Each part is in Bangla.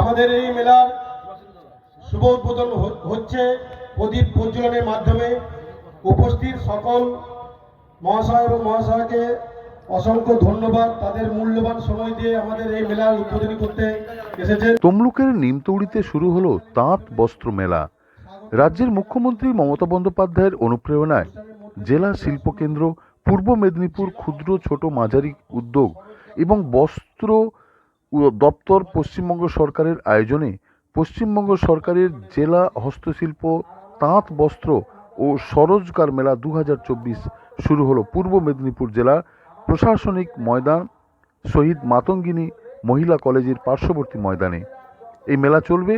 আমাদের এই মেলার শুভ উদ্বোধন হচ্ছে প্রদীপ প্রজ্বলনের মাধ্যমে। উপস্থিত সকল মহাশয় এবং মহাশয়কে অসংখ্য ধন্যবাদ। তাদের মূল্যবান সময় দিয়ে আমাদের এই মেলার উদ্বোধনী করতে এসেছেন। তমলুকের নিমতৌড়িতে শুরু হলো তাঁত বস্ত্র মেলা। রাজ্যের মুখ্যমন্ত্রী মমতা বন্দ্যোপাধ্যায়ের অনুপ্রেরণায় জেলা শিল্পকেন্দ্র পূর্ব মেদিনীপুর ক্ষুদ্র ছোট মাঝারি উদ্যোগ এবং বস্ত্র দপ্তর পশ্চিমবঙ্গ সরকারের আয়োজনে পশ্চিমবঙ্গ সরকারের জেলা হস্তশিল্প, তাঁত বস্ত্র ও স্বরোজগার মেলা দু হাজার চব্বিশ শুরু হলো পূর্ব মেদিনীপুর জেলার প্রশাসনিক ময়দান, শহীদ মাতঙ্গিনী মহিলা কলেজের পার্শ্ববর্তী ময়দানে। এই মেলা চলবে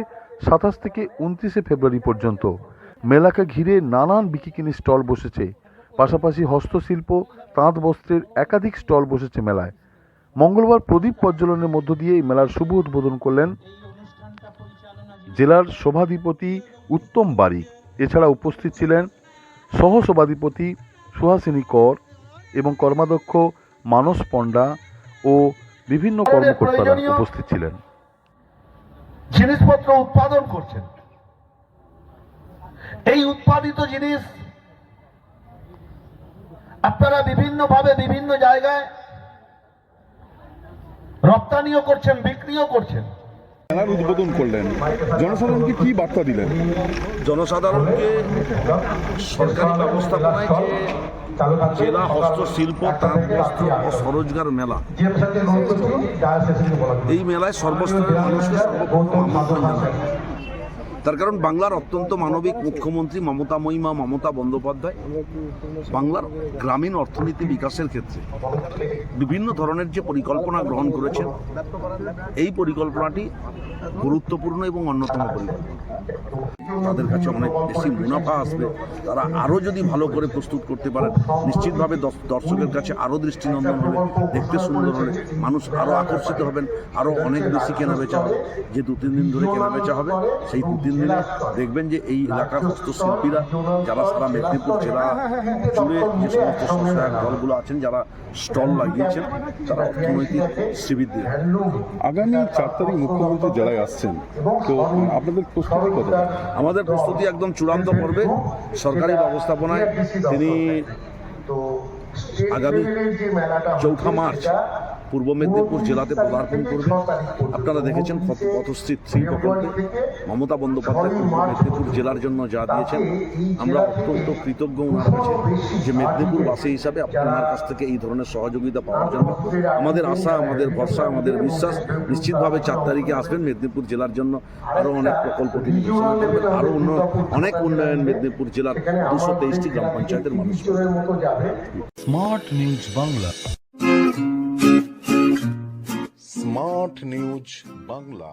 সাতাশ থেকে উনত্রিশে ফেব্রুয়ারি পর্যন্ত। মেলাকে ঘিরে নানান বিকিকিনি স্টল বসেছে। পাশাপাশি হস্তশিল্প, তাঁত বস্ত্রের একাধিক স্টল বসেছে মেলায়। মঙ্গলবার প্রদীপ প্রজ্বলনের মধ্য দিয়ে এই মেলার শুভ উদ্বোধন করলেন জেলার সভাধিপতি উত্তম বারিক। এছাড়া উপস্থিত ছিলেন সহসভাধিপতি সুহাসিনী কর এবং কর্মাধ্যক্ষ মানস পণ্ডা ও বিভিন্ন কর্মকর্তারা উপস্থিত ছিলেন। জিনিসপত্র উৎপাদন করছেন। এই উৎপাদিত জিনিস আপনারা বিভিন্নভাবে বিভিন্ন জায়গায় রপ্তানিও করছেন বিক্রিও করছেন। মেলার উদ্বোধন করলেন। জনসাধারণকে কি বার্তা দিলেন? জনসাধারণকে সরকারি ব্যবস্থাপনায় যে জেলা হস্তশিল্প তাঁত বস্ত্র ও স্বরোজগার মেলা এই মেলায় সর্বস্তরের মানুষকে সর্বপ্রথম আমন্ত্রণ জানায় তার কারণ বাংলার অত্যন্ত মানবিক মুখ্যমন্ত্রী মমতা মহিমা, মমতা বন্দ্যোপাধ্যায় বাংলার গ্রামীণ অর্থনীতি বিকাশের ক্ষেত্রে বিভিন্ন ধরনের যে পরিকল্পনা গ্রহণ করেছেন, এই পরিকল্পনাটি গুরুত্বপূর্ণ এবং অন্যতম পরিকল্পনা। তাদের কাছে অনেক বেশি মুনাফা আসবে। তারা আরও যদি ভালো করে প্রস্তুত করতে পারেন, নিশ্চিতভাবে দর্শকের কাছে আরও দৃষ্টিনন্দন হবে, দেখতে সুন্দর হলে মানুষ আরও আকর্ষিত হবেন আরও অনেক বেশি কেনা বেচা হবে। যে দু, তিন দিন ধরে কেনা বেচা হবে, সেই দু, তিন দিনে দেখবেন যে এই এলাকার হস্তশিল্পীরা, যারা সারা মেদিনীপুর জেলা জুড়ে যে সমস্ত স্বসহায়ক দলগুলো আছেন, যারা স্টল লাগিয়েছেন, তারা অর্থনৈতিক শ্রীবৃদ্ধি হবে। আগামী চার তারিখ মুখ্যমন্ত্রী জেলায় আসছেন। তো আপনাদের প্রস্তুতি কত আমাদের প্রস্তুতি একদম চূড়ান্ত পর্বে সরকারি ব্যবস্থাপনায়। তিনি আগামী চৌঠা মার্চ পূর্ব মেদিনীপুর জেলাতে পদার্পণ করবে। আপনারা দেখেছেন পথ- পথশ্রী থ্রি প্রকল্পে মমতা বন্দ্যোপাধ্যায় পূর্ব মেদিনীপুর জেলার জন্য যা দিয়েছেন। আমরা অত্যন্ত কৃতজ্ঞ ওনার কাছে যে মেদিনীপুরবাসী হিসাবে আপনার কাছ থেকে এই ধরনের সহযোগিতা পাওয়ার জন্য আমাদের আশা, আমাদের ভরসা, আমাদের বিশ্বাস নিশ্চিতভাবে চার তারিখে আসবেন মেদিনীপুর জেলার জন্য। আরও অনেক প্রকল্প তিনি ঘোষণা করবেন। আরও অন্য অনেক উন্নয়ন মেদিনীপুর জেলার দুশো তেইশটি গ্রাম পঞ্চায়েতের মানুষ। Smart news Bangla. Smart news Bangla.